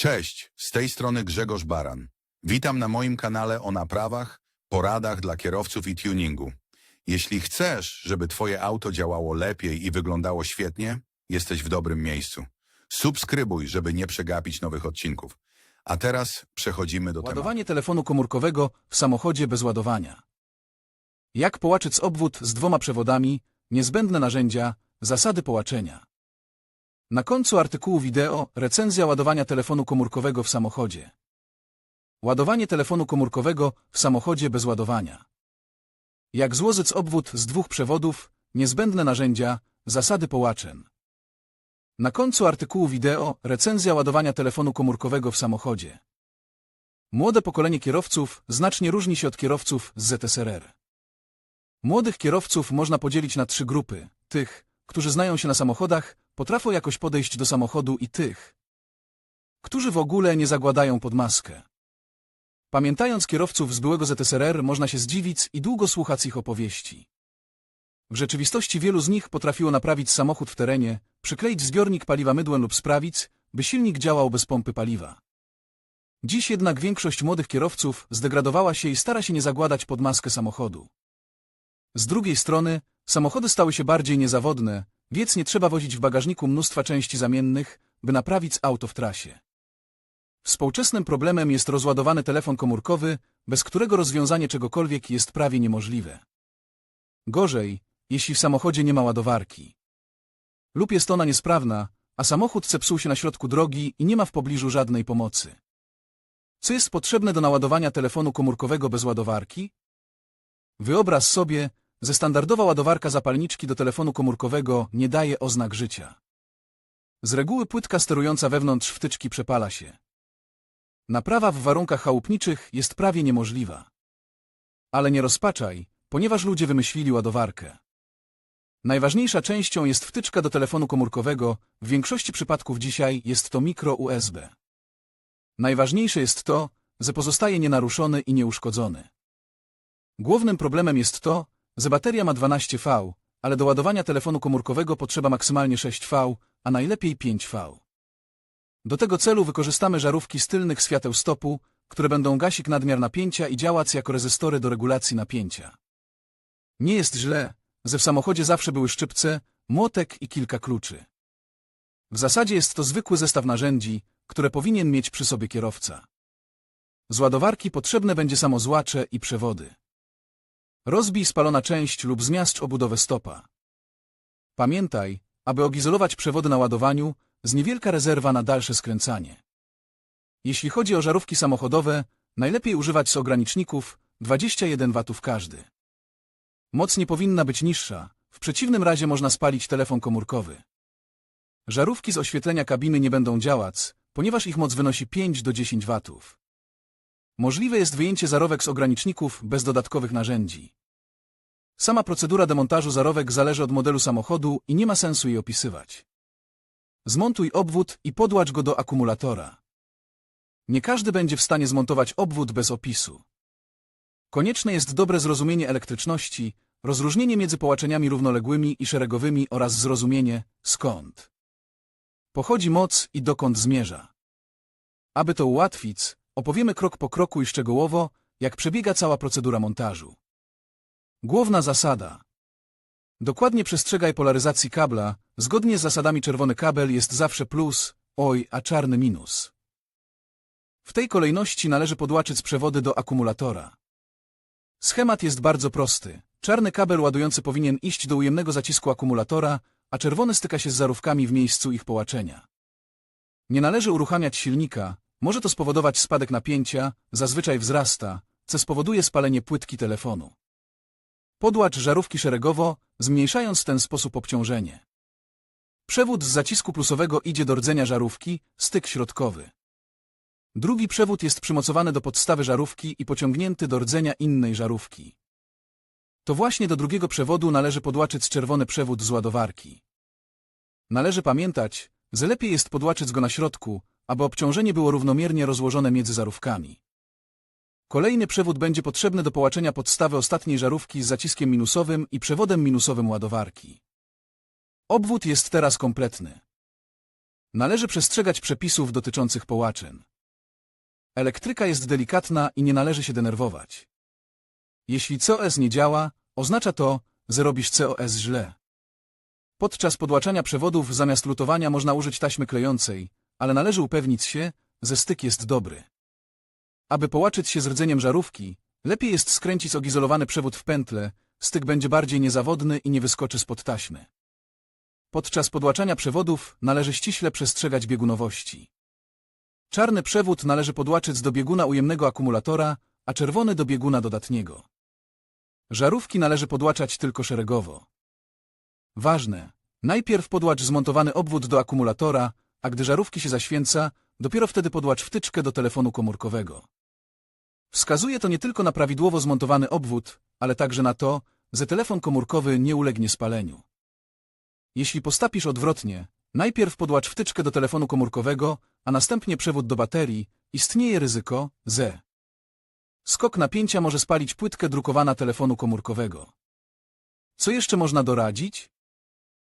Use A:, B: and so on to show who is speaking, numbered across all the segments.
A: Cześć, z tej strony Grzegorz Baran. Witam na moim kanale o naprawach, poradach dla kierowców i tuningu. Jeśli chcesz, żeby Twoje auto działało lepiej i wyglądało świetnie, jesteś w dobrym miejscu. Subskrybuj, żeby nie przegapić nowych odcinków. A teraz przechodzimy do tematu.
B: Ładowanie telefonu komórkowego w samochodzie bez ładowania. Jak połaczyc obwód z dwoma przewodami, niezbędne narzędzia, zasady połaczenia. Na końcu artykułu wideo recenzja ładowania telefonu komórkowego w samochodzie. Ładowanie telefonu komórkowego w samochodzie bez ładowania. Jak złożyć obwód z dwóch przewodów, niezbędne narzędzia, zasady połaczeń. Na końcu artykułu wideo recenzja ładowania telefonu komórkowego w samochodzie. Młode pokolenie kierowców znacznie różni się od kierowców z ZSRR. Młodych kierowców można podzielić na trzy grupy. Tych, którzy znają się na samochodach, potrafią jakoś podejść do samochodu i tych, którzy w ogóle nie zagładają pod maskę. Pamiętając kierowców z byłego ZSRR, można się zdziwić i długo słuchać ich opowieści. W rzeczywistości wielu z nich potrafiło naprawić samochód w terenie, przykleić zbiornik paliwa mydłem lub sprawić, by silnik działał bez pompy paliwa. Dziś jednak większość młodych kierowców zdegradowała się i stara się nie zagładać pod maskę samochodu. Z drugiej strony, samochody stały się bardziej niezawodne, więc nie trzeba wozić w bagażniku mnóstwa części zamiennych, by naprawić auto w trasie. Współczesnym problemem jest rozładowany telefon komórkowy, bez którego rozwiązanie czegokolwiek jest prawie niemożliwe. Gorzej, jeśli w samochodzie nie ma ładowarki. Lub jest ona niesprawna, a samochód zepsuł się na środku drogi i nie ma w pobliżu żadnej pomocy. Co jest potrzebne do naładowania telefonu komórkowego bez ładowarki? Wyobraź sobie, że standardowa ładowarka zapalniczki do telefonu komórkowego nie daje oznak życia. Z reguły płytka sterująca wewnątrz wtyczki przepala się. Naprawa w warunkach chałupniczych jest prawie niemożliwa. Ale nie rozpaczaj, ponieważ ludzie wymyślili ładowarkę. Najważniejsza częścią jest wtyczka do telefonu komórkowego, w większości przypadków dzisiaj jest to mikro USB. Najważniejsze jest to, że pozostaje nienaruszony i nieuszkodzony. Głównym problemem jest to, że bateria ma 12V, ale do ładowania telefonu komórkowego potrzeba maksymalnie 6V, a najlepiej 5V. Do tego celu wykorzystamy żarówki z tylnych świateł stopu, które będą gasić nadmiar napięcia i działać jako rezystory do regulacji napięcia. Nie jest źle, że w samochodzie zawsze były szczypce, młotek i kilka kluczy. W zasadzie jest to zwykły zestaw narzędzi, które powinien mieć przy sobie kierowca. Z ładowarki potrzebne będzie samo złacze i przewody. Rozbij spalona część lub zmiażdż obudowę stopa. Pamiętaj, aby ogizolować przewody na ładowaniu, z niewielka rezerwa na dalsze skręcanie. Jeśli chodzi o żarówki samochodowe, najlepiej używać z ograniczników 21 W każdy. Moc nie powinna być niższa, w przeciwnym razie można spalić telefon komórkowy. Żarówki z oświetlenia kabiny nie będą działać, ponieważ ich moc wynosi 5 do 10 W. Możliwe jest wyjęcie zarówek z ograniczników bez dodatkowych narzędzi. Sama procedura demontażu zarówek zależy od modelu samochodu i nie ma sensu jej opisywać. Zmontuj obwód i podłącz go do akumulatora. Nie każdy będzie w stanie zmontować obwód bez opisu. Konieczne jest dobre zrozumienie elektryczności, rozróżnienie między połączeniami równoległymi i szeregowymi oraz zrozumienie, skąd pochodzi moc i dokąd zmierza. Aby to ułatwić, opowiemy krok po kroku i szczegółowo, jak przebiega cała procedura montażu. Główna zasada. Dokładnie przestrzegaj polaryzacji kabla, zgodnie z zasadami czerwony kabel jest zawsze plus, oj, a czarny minus. W tej kolejności należy podłaczyć przewody do akumulatora. Schemat jest bardzo prosty. Czarny kabel ładujący powinien iść do ujemnego zacisku akumulatora, a czerwony styka się z zarówkami w miejscu ich połaczenia. Nie należy uruchamiać silnika, może to spowodować spadek napięcia, zazwyczaj wzrasta, co spowoduje spalenie płytki telefonu. Podłacz żarówki szeregowo, zmniejszając w ten sposób obciążenie. Przewód z zacisku plusowego idzie do rdzenia żarówki, styk środkowy. Drugi przewód jest przymocowany do podstawy żarówki i pociągnięty do rdzenia innej żarówki. To właśnie do drugiego przewodu należy podłaczyć czerwony przewód z ładowarki. Należy pamiętać, że lepiej jest podłaczyć go na środku, aby obciążenie było równomiernie rozłożone między żarówkami. Kolejny przewód będzie potrzebny do połączenia podstawy ostatniej żarówki z zaciskiem minusowym i przewodem minusowym ładowarki. Obwód jest teraz kompletny. Należy przestrzegać przepisów dotyczących połaczyn. Elektryka jest delikatna i nie należy się denerwować. Jeśli COS nie działa, oznacza to, że robisz COS źle. Podczas podłaczania przewodów zamiast lutowania można użyć taśmy klejącej, ale należy upewnić się, że styk jest dobry. Aby połaczyć się z rdzeniem żarówki, lepiej jest skręcić ogizolowany przewód w pętlę, styk będzie bardziej niezawodny i nie wyskoczy spod taśmy. Podczas podłaczania przewodów należy ściśle przestrzegać biegunowości. Czarny przewód należy podłaczyć do bieguna ujemnego akumulatora, a czerwony do bieguna dodatniego. Żarówki należy podłaczać tylko szeregowo. Ważne, najpierw podłacz zmontowany obwód do akumulatora, a gdy żarówki się zaświęca, dopiero wtedy podłacz wtyczkę do telefonu komórkowego. Wskazuje to nie tylko na prawidłowo zmontowany obwód, ale także na to, że telefon komórkowy nie ulegnie spaleniu. Jeśli postapisz odwrotnie, najpierw podłacz wtyczkę do telefonu komórkowego, a następnie przewód do baterii, istnieje ryzyko, że skok napięcia może spalić płytkę drukowana telefonu komórkowego. Co jeszcze można doradzić?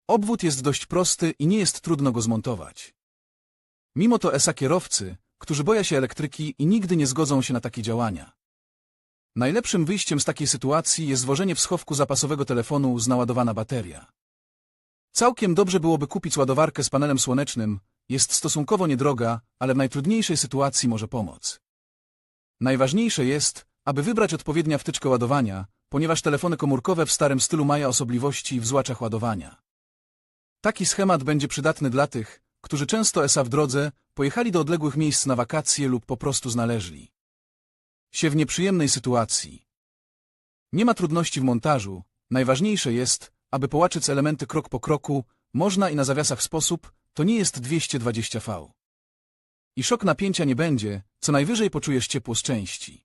B: Obwód jest dość prosty i nie jest trudno go zmontować. Mimo to ESA kierowcy, którzy boją się elektryki i nigdy nie zgodzą się na takie działania. Najlepszym wyjściem z takiej sytuacji jest włożenie w schowku zapasowego telefonu z naładowana bateria. Całkiem dobrze byłoby kupić ładowarkę z panelem słonecznym, jest stosunkowo niedroga, ale w najtrudniejszej sytuacji może pomóc. Najważniejsze jest, aby wybrać odpowiednia wtyczkę ładowania, ponieważ telefony komórkowe w starym stylu mają osobliwości w złaczach ładowania. Taki schemat będzie przydatny dla tych, którzy często ESA w drodze, pojechali do odległych miejsc na wakacje lub po prostu znaleźli się w nieprzyjemnej sytuacji. Nie ma trudności w montażu, najważniejsze jest, aby połaczyć elementy krok po kroku, można i na zawiasach sposób, to nie jest 220V. I szok napięcia nie będzie, co najwyżej poczujesz ciepło z części.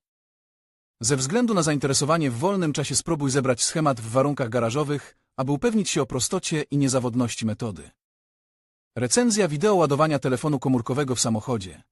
B: Ze względu na zainteresowanie w wolnym czasie spróbuj zebrać schemat w warunkach garażowych, aby upewnić się o prostocie i niezawodności metody. Recenzja wideo ładowania telefonu komórkowego w samochodzie.